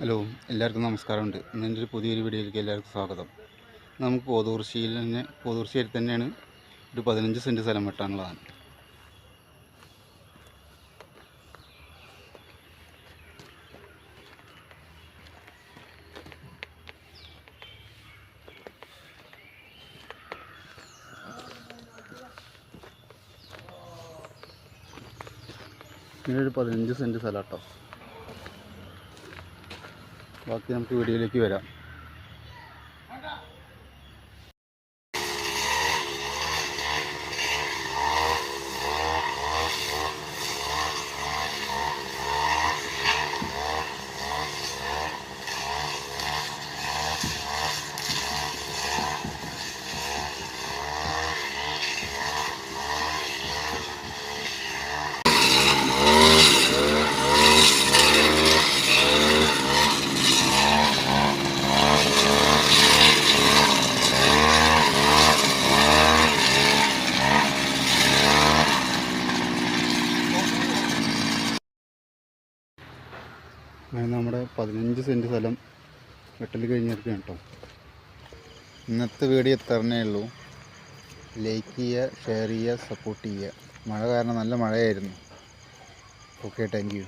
Hello എല്ലാവർക്കും നമസ്കാരമുണ്ട്. ഇന്ന് എന്റെ ഒരു പുതിയൊരു വീഡിയോയിലേക്ക് എല്ലാവർക്കും സ്വാഗതം. നമുക്ക് പോതൂർശിയിൽ തന്നെ പോതൂർശിയിൽ തന്നെയാണ് ഒരു പതിനഞ്ച് സെന്റ് സ്ഥലം വെട്ടാനുള്ളതാണ്. ഇങ്ങനെ ഒരു പതിനഞ്ച് സെന്റ് സ്ഥലം കേട്ടോ. ബാക്കി നമുക്ക് വീഡിയോയിലേക്ക് വരാം. നമ്മുടെ പതിനഞ്ച് സെന്റ് സ്ഥലം വെട്ടൽ കഴിഞ്ഞിരിക്കുകയാണ് കേട്ടോ. ഇന്നത്തെ വീഡിയോ എത്രനേ ഉള്ളൂ. ലൈക്ക് ചെയ്യുക ഷെയർ ചെയ്യുക സപ്പോർട്ട് ചെയ്യുക. മഴ കാരണം നല്ല മഴയായിരുന്നു. Okay thank you